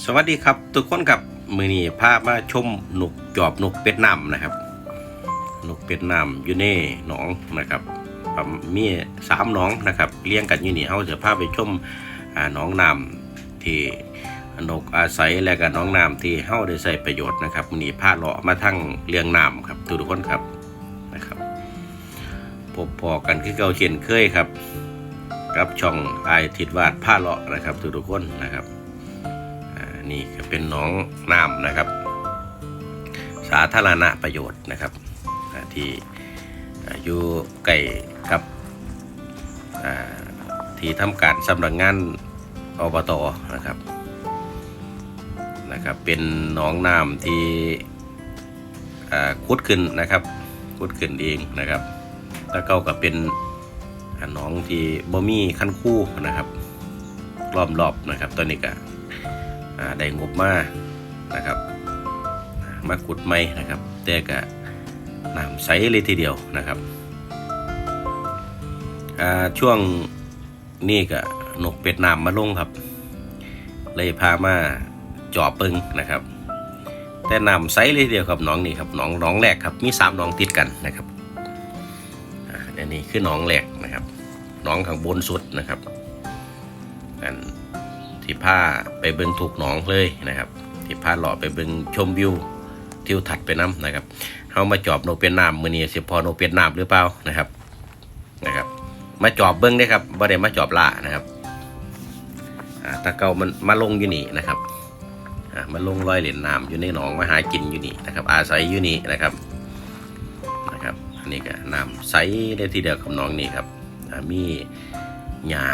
สวัสดีครับ ทุกคนครับมือนี้พามาชมนกจอบนกเป็ดน้ำนะครับนกเป็ดน้ำอยู่ในหนองนะครับมีสามหนองนะครับเลี้ยงกันอยู่นี่เขาจะพาไปชมหนองน้ำที่นกอาศัยและก็หนองน้ำที่เขาได้ใช้ประโยชน์นะครับมือนี้พาเลาะมาทั้งเลี้ยงน้ำครับทุกคนครับนะครับพบพอกันคือเก่าเช่นเคยครับ กับช่องไอทิดวาดผ้าเลาะนะครับทุกคนนะครับ นี่ก็เป็นหนองน้ำนะครับ สาธารณประโยชน์นะครับที่อายู่ใกล้กับที่ทำการสำนักงานอบตนะครับนะครับ เป็นหนองน้ำที่อ่าขุดขึ้นนะครับขุดขึ้นเองนะครับ แล้วก็ก็เป็นอ่าหนองที่บ่มีคันคู่นะครับล้อมรอบนะครับตอนนี้ก็ ได้งบมานะครับมาขุดไม่นะครับ แต่ก็น้ำใสเลยทีเดียวนะครับช่วงนี้ก็นกเป็ดน้ำมาลงครับ เลยพามาจอบปึงนะครับ แต่น้ำใสเลยทีเดียวครับหนองนี่ครับหนองหนองแรกครับมีสามหนองติดกันนะครับอันนี้คือหนองแรกนะครับหนองข้างบนสุดนะครับอัน ที่พาไปเบิงถูกหนองเลยนะครับที่พาหล่อไปเบิงชมวิวทิวทัศน์ไปน้ำนะครับเฮามาจอบโนเป็นน้ำมือนี้สิพอโนเป็นน้ำหรือเปล่านะครับนะครับ มาจอบเบิ้งได้ครับบ่ได้มาจอบล่านะครับอ่าตะเกามันมาลงอยู่นี่นะครับมาลงลอยเหรียญน้ำอยู่ในหนองมาหากินอยู่นี่นะครับ อาศัยอยู่นี่นะครับนะครับอันนี้ก็น้ำใสได้ทีเดียวกับหนองนี่ครับมีหญ้า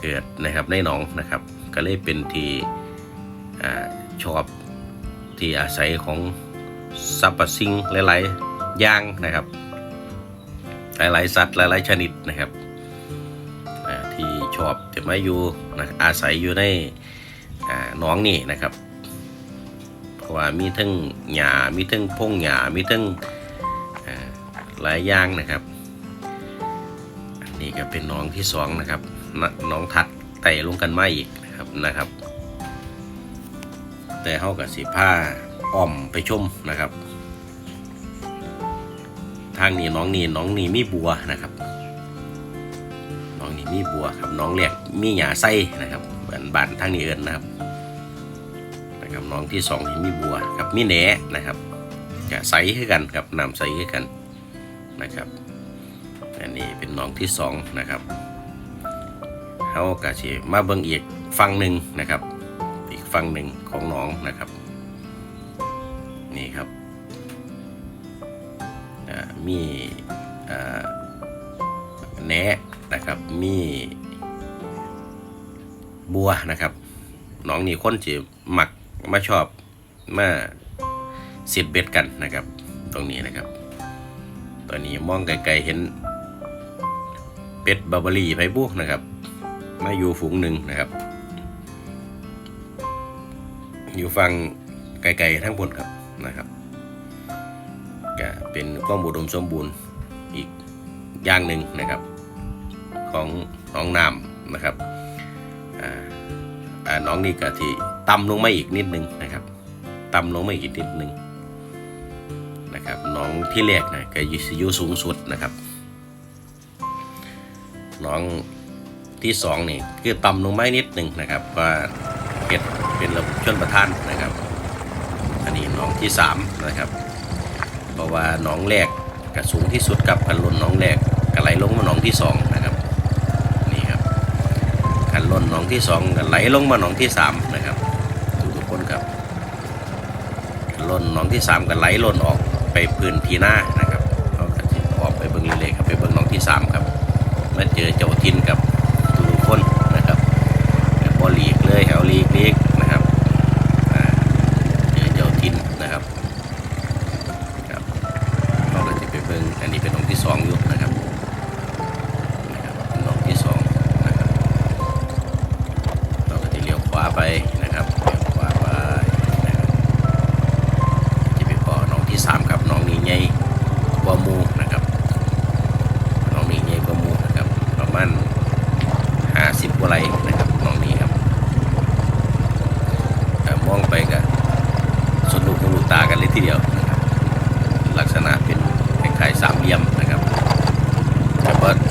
เกิดนะครับในหนองนะครับ ก็เลยเป็นที่อชอบที่อาศัยของสรรพสิ่งหลายๆอย่างนะครับ หลายๆสัตว์หลายๆชนิดนะครับที่ชอบจะมาอยู่นะอาศัยอยู่ในอ่าหนองนี่นะครับ เพราะว่ามีทั้งหญ้ามีทั้งพงหญ้ามีทั้งหลายอย่างนะครับนนี้ก็เป็นหนองที่สองนะครับ น้องทัดไต่ลงกันมาอีกนะครับนะครับ แต่เขากับสีผ้าอ้อมไปชมนะครับ ทางนี้น้องนี่น้องนี่มีบัวนะครับ น้องนี่มีบัวครับน้องเรียกมีหยาไส้นะครับเหมือนบานทางนี้เอินนะครับนะครับน้องที่สองนี่มีบัวครับมีแหนนะครับจะใสขึ้นกันครับน้ำใสขึ้นกันนะครับอันนี้เป็นน้องที่สองนะครับ เขาก็สิมาเบิ่งอีกฝั่งหนึ่งนะครับ อีกฝั่งหนึ่งของหนองนะครับ นี่ครับมีแหนะนะครับมีบัวนะครับหนองนี่คนสิมักมาชอบมาสิดเบ็ดกันนะครับ ตรงนี้นะครับ ตอนนี้มองไกลๆเห็นเป็ดบาบารีไพบุกนะครับ มาอยู่ฝูงหนึ่งนะครับ อยู่ฟังไกลๆทั้งบนครับนะครับก็เป็นความอุดมสมบูรณ์อีกอย่างหนึ่งนะครับ ของหน้องน้ำนะครับน้องนี่ก็ที่ต่ำลงมาอีกนิดนึงนะครับต่ำลงมาอีกนิดนึงนะครับน้องที่แรกนะก็อยู่อยู่สูงสุดนะครับ น้อง ที่สองนี่คือต่ำลงไม้นิดหนึ่งนะครับว่าเก็ดเป็นระบบชนประทานนะครับ อันนี้หนองที่สามนะครับ เพราะว่าหนองแรกก็สูงที่สุดกับคันล้นหนองแรกก็ไหลลงมาหนองที่สองนะครับนี่ครับคันล้นหนองที่สองก็ไหลลงมาหนองที่สามนะครับทุกคนครับคันล้นหนองที่สามก็ไหลล้นออกไปพื้นที่หน้านะครับเขาจะออกไปเบิ้งเรื่อยครับไปเบิ้งหนองที่สามครับมาเจอเจ้าทินกับ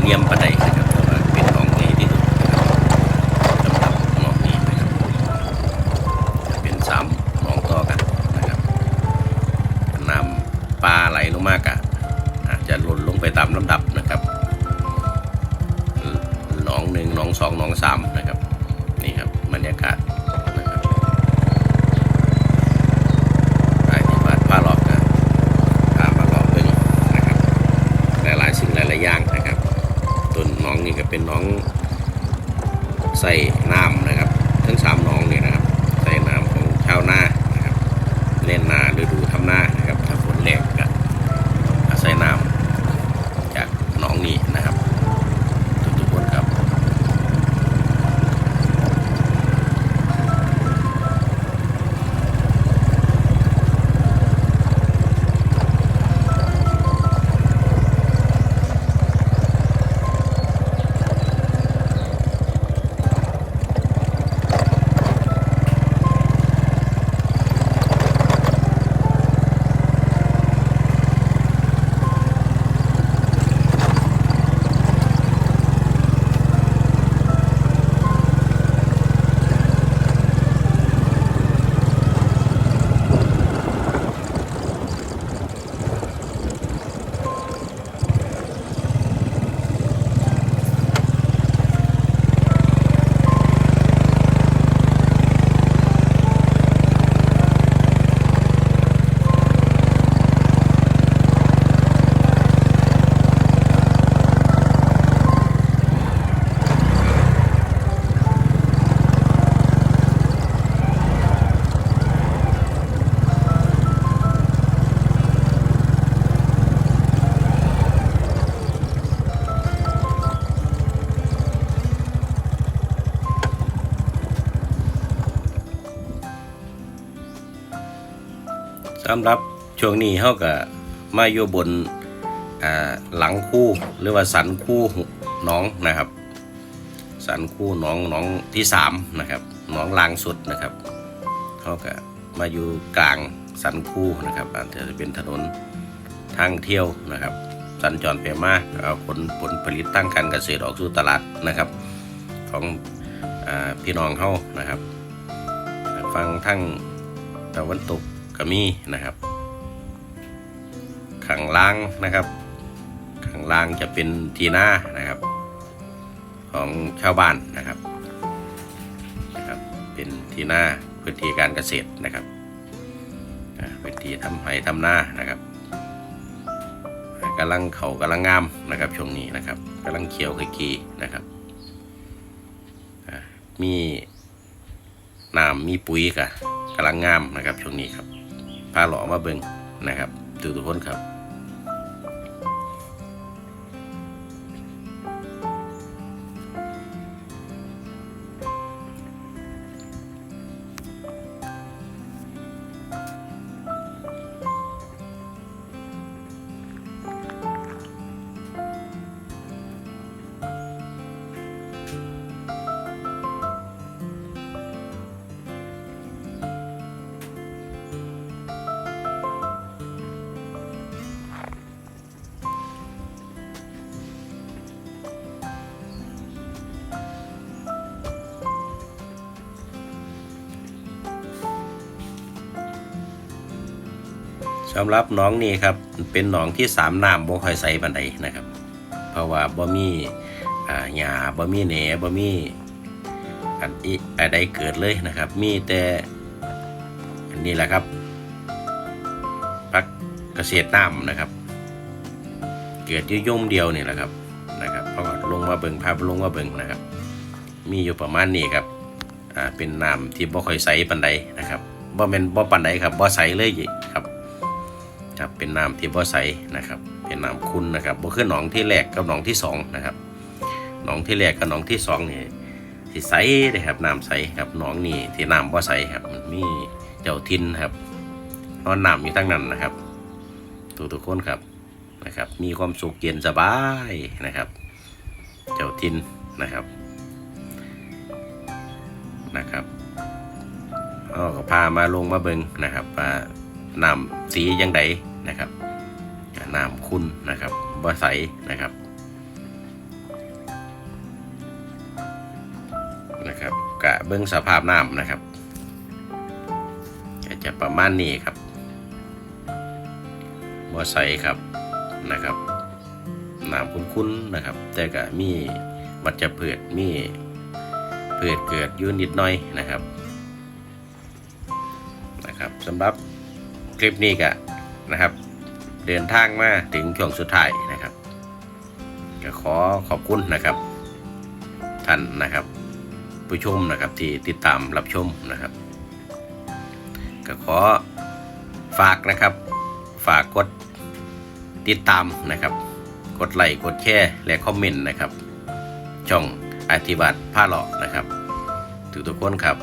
Ang yan patay. ำหรับช่วงนี้เขาก็มาอยู่บนอ่าหลังคู่หรือว่าสันคู่น้องนะครับ สันคู่น้องน้องที่สามนะครับน้องลางสุดนะครับเขาก็มาอยู่กลางสันคู่นะครับอาจจะเป็นถนนทางเที่ยวนะครับ สัญจรไปมาเอาผลผลผลิตตั้งการเกษตรออกสู่ตลาดนะครับ ของอพี่น้องเขานะครับ ฟังทั้งตะวันตก ก็มีนะครับข้างล่างนะครับข้างล่างจะเป็นทีหน้านะครับ ของชาวบ้านนะครับนะครับ เป็นทีหน้าพื้นที่การเกษตรนะครับพื้นที่ทำไร่ทำนานะครับกำลังเขากำลังงามนะครับช่วงนี้นะครับกำลังเขียวขจีนะครับมีน้ำมีปุ๋ยกะกำลังงามนะครับช่วงนี้ครับ พาหล่อมาเบิงนะครับทุกทุกคนครับ สำหรับน้องนี่ครับเป็นหนองที่สามน้ำบ่ค่อยใสปานใดนะครับ เพราะว่าบ่มีอ่าหญ้าบ่มีแหนบ่มีอันอีอะไรเกิดเลยนะครับ มีแต่อันนี้แหละครับพักเกษตรน้ำนะครับ เกิดยุ่ย่มเดียวนี่แหละครับนะครับเพราะลงมาเบิ่งภาพลงมาเบิ่งนะครับ มีอยู่ประมาณนี้ครับอ่าเป็นน้ำที่บ่ค่อยใสปานใดนะครับบ่แม่นบ่ปานใดครับบ่ใสเลยครับ ครับ เป็นน้ำที่บ่ใสนะครับ เป็นน้ำคุณนะครับบ่คือหนองที่แรกกับหนองที่สองนะครับหนองที่แรกกับหนองที่สองนี่ที่ใสเลยครับน้ำใสครับหนองนี่ที่น้ำบ่ใสครับมันมีเจ้าทินครับนอนน้ำอยู่ตั้งนั้นนะครับทุกทุกๆคนครับนะครับ มีความสุขเย็นสบายนะครับ เจ้าทินนะครับนะครับเอาก็พามาลงมาเบิงนะครับว่าน้ำสียังได นะครับน้ำคุณนะครับบ่ใสนะครับนะครับกะเบิ้งสภาพน้ำนะครับก็จะประมาณนี้ครับบ่ใสครับนะครับน้ำคุ้นๆนะครับ แต่ก็มีวัชพืชมีพืชเกิดอยืนนิดหน่อยนะครับนะครับสำหรับคลิปนี้ก็ นะครับ เดินทางมาถึงช่วงสุดท้ายนะครับก็ขอขอบคุณนะครับ ท่านนะครับ ผู้ชมนะครับที่ติดตามรับชมนะครับก็ขอฝากนะครับ ฝากกดติดตามนะครับ กดไลค์กดแชร์และคอมเมนต์นะครับ ช่องอธิบัติผ้าหลอกนะครับทุกทุกคนครับ